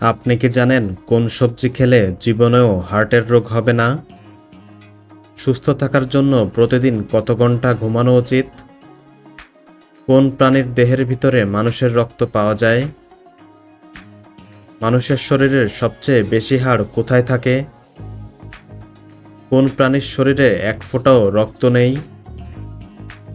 আপনি কি জানেন কোন সবজি খেলে জীবনেও হার্টের রোগ হবে না? সুস্থ থাকার জন্য প্রতিদিন কত ঘণ্টা ঘুমানো উচিত? কোন প্রাণীর দেহের ভিতরে মানুষের রক্ত পাওয়া যায়? মানুষের শরীরের সবচেয়ে বেশি হাড় কোথায় থাকে? কোন প্রাণীর শরীরে এক ফোঁটাও রক্ত নেই?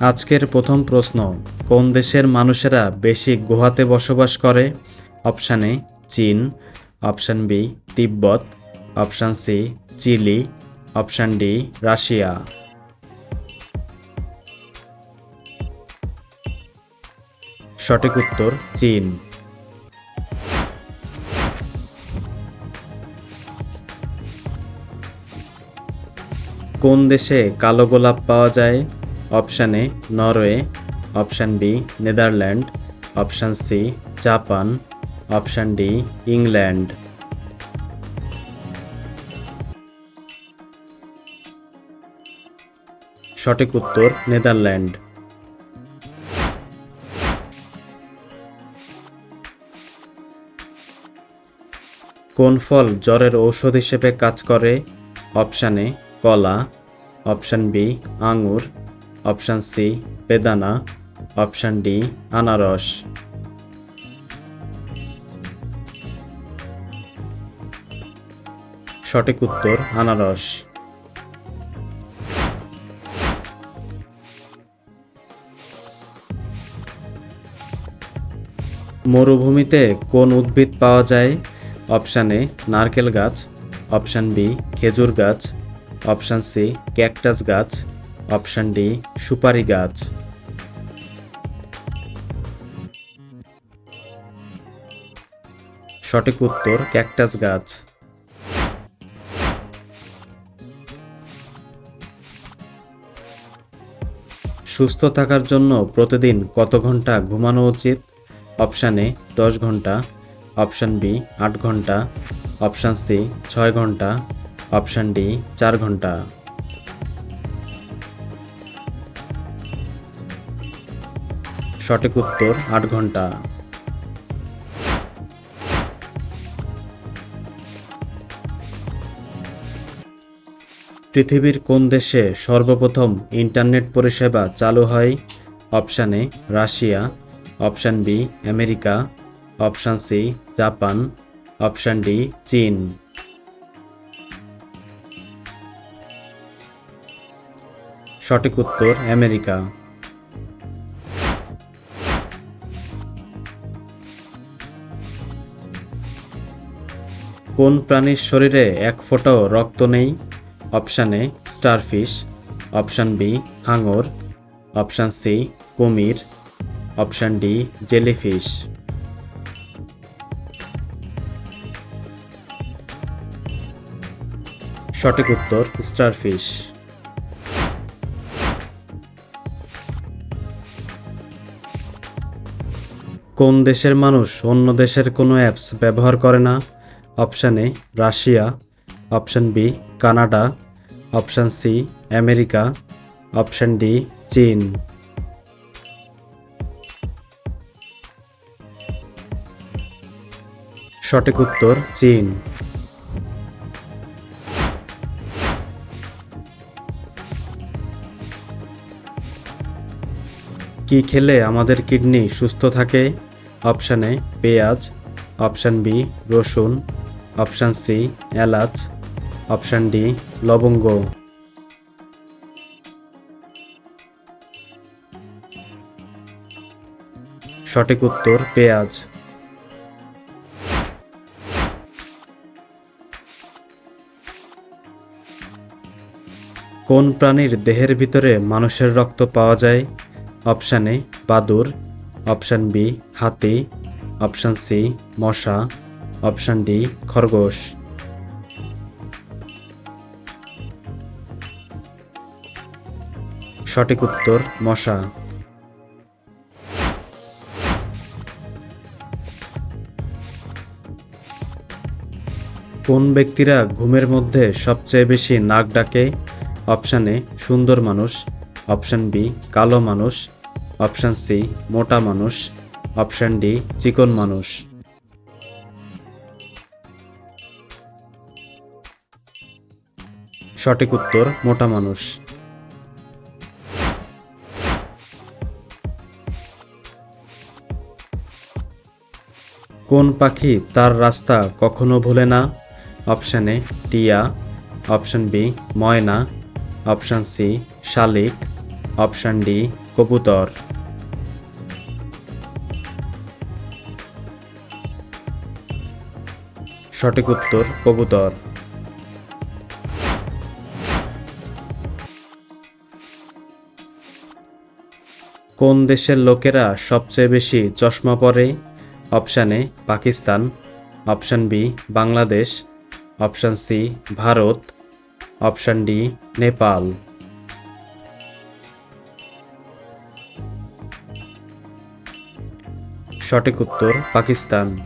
আজকের প্রথম প্রশ্ন, কোন দেশের মানুষেরা বেশি গুহাতে বসবাস করে? অপশান এ, চীন। অপশান বি, তিব্বত। Option C, Chile. Option D, Russia. সঠিক উত্তর, চীন। কোন দেশে কালো গোলাপ পাওয়া যায়? Option A Norway, option B Netherland, option C Japan, option D England. সঠিক উত্তর নেদারল্যান্ড। কোন ফল জ্বরের ঔষধ হিসেবে কাজ করে? অপশান এ কলা, অপশান বি আঙুর অপশান সি, বেদানা। অপশান ডি, আনারস। সঠিক উত্তর, আনারস। মরুভূমিতে কোন উদ্ভিদ পাওয়া যায়? অপশান এ, নারকেল গাছ। অপশান বি, খেজুর গাছ। অপশান সি, ক্যাকটাস গাছ। অপশান ডি, সুপারি গাছ। সঠিক উত্তর, ক্যাকটাস গাছ। সুস্থ থাকার জন্য প্রতিদিন কত ঘণ্টা ঘুমানো উচিত? অপশান এ, দশ ঘণ্টা। অপশান বি, আট ঘণ্টা। অপশান সি, ছয় ঘণ্টা। অপশান ডি, চার ঘণ্টা। সঠিক উত্তর আট ঘণ্টা। পৃথিবীর কোন দেশে সর্বপ্রথম ইন্টারনেট পরিষেবা চালু হয়? Option A, Russia. Option B, America. Option C, Japan. Option D, চীন। সঠিক উত্তর, আমেরিকা। কোন প্রাণীর শরীরে এক ফোঁটাও রক্ত নেই? Option A, starfish. Option B, হাঙর। Option C, কুমির। Option D, jellyfish. সঠিক উত্তর, স্টারফিশ। কোন দেশের মানুষ অন্য দেশের কোনো অ্যাপস ব্যবহার করে না? Option A, Russia, option B, Canada, option C, America, option D, চীন। সঠিক উত্তর, চীন। কি খেলে আমাদের কিডনি সুস্থ থাকে? অপশান এ, পেঁয়াজ, অপশান বি, রসুন। অপশান সি, এলাচ, অপশান ডি, লবঙ্গ। সঠিক উত্তর, পেঁয়াজ। কোন প্রাণীর দেহের ভিতরে মানুষের রক্ত পাওয়া যায়? অপশান এ, বাদুর। অপশান বি, হাতি। অপশান সি, মশা। অপশান ডি, খরগোশ। সঠিক উত্তর, মশা। কোন ব্যক্তিরা ঘুমের মধ্যে সবচেয়ে বেশি নাক ডাকে? অপশান এ, সুন্দর মানুষ। অপশান বি, কালো মানুষ। অপশান সি, মোটা মানুষ। অপশান ডি, চিকন মানুষ। সঠিক উত্তর, মোটা মানুষ। কোন পাখি তার রাস্তা কখনো ভুলে না? অপশান এ, টিয়া। অপশান বি, ময়না। অপশান সি, শালিক। অপশান ডি, কবুতর। সঠিক উত্তর, কবুতর। কোন দেশের লোকেরা সবচেয়ে বেশি চশমা পরে? Option A, Pakistan. Option B, Bangladesh. Option C, Bharat. Option D, Nepal. সঠিক উত্তর, পাকিস্তান।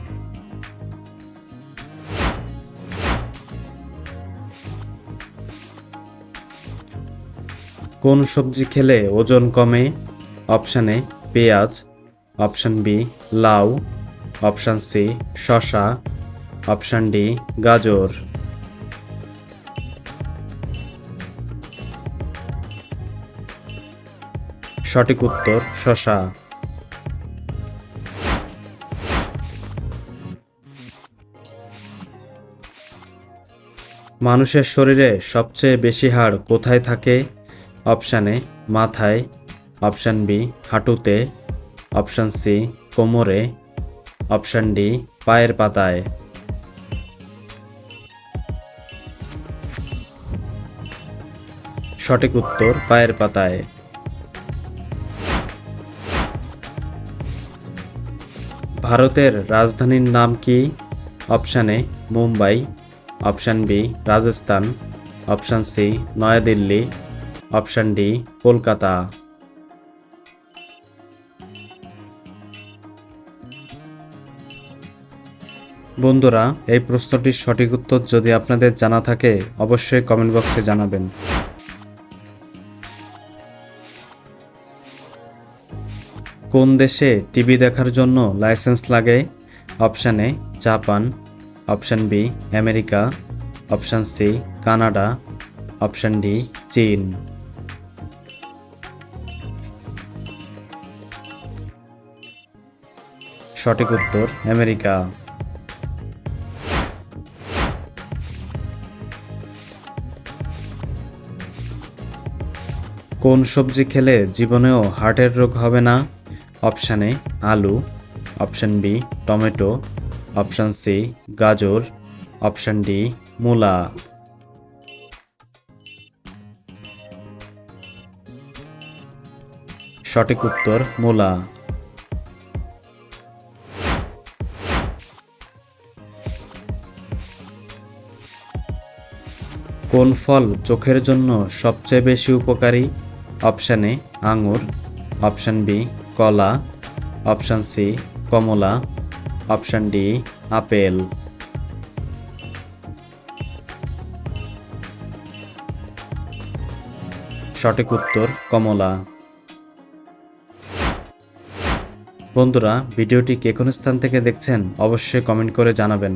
কোন সবজি খেলে ওজন কমে? অপশান এ পেঁয়াজ, অপশান বি লাউ, অপশান সি শশা অপশান ডি গাজর। সঠিক উত্তর শশা মানুষের শরীরে সবচেয়ে বেশি হাড় কোথায় থাকে? অপশানে মাথায় অপশান বি, হাঁটুতে। অপশান সি, কোমরে। অপশান ডি, পায়ের পাতায়। সঠিক উত্তর, পায়ের পাতায়। ভারতের রাজধানীর নাম কি? Option Mumbai. Option B, Rajasthan. Option C, Naya Delhi. Option D, Kolkata. বন্ধুরা, এই প্রশ্নটির সঠিক উত্তর যদি আপনাদের জানা থাকে, অবশ্যই কমেন্ট বক্সে জানাবেন। কোন দেশে টিভি দেখার জন্য লাইসেন্স লাগে? Option A, Japan. Option B, America. Option C, Canada. Option D, চীন। সঠিক উত্তর, আমেরিকা। কোন সবজি খেলে জীবনেও হার্টের রোগ হবে না? অপশান এ, আলু। Option B, tomato. Option C, গাজর। অপশান ডি, মূলা। সঠিক উত্তর, মূলা। কোন ফল চোখের জন্য সবচেয়ে বেশি উপকারী? অপশান এ, আঙুর, অপশান বি, কলা, অপশান সি, কমলা, অপশান ডি, আপেল। সঠিক উত্তর, কমলা। বন্ধুরা, ভিডিওটি কে কোন স্থান থেকে দেখছেন, অবশ্যই কমেন্ট করে জানাবেন।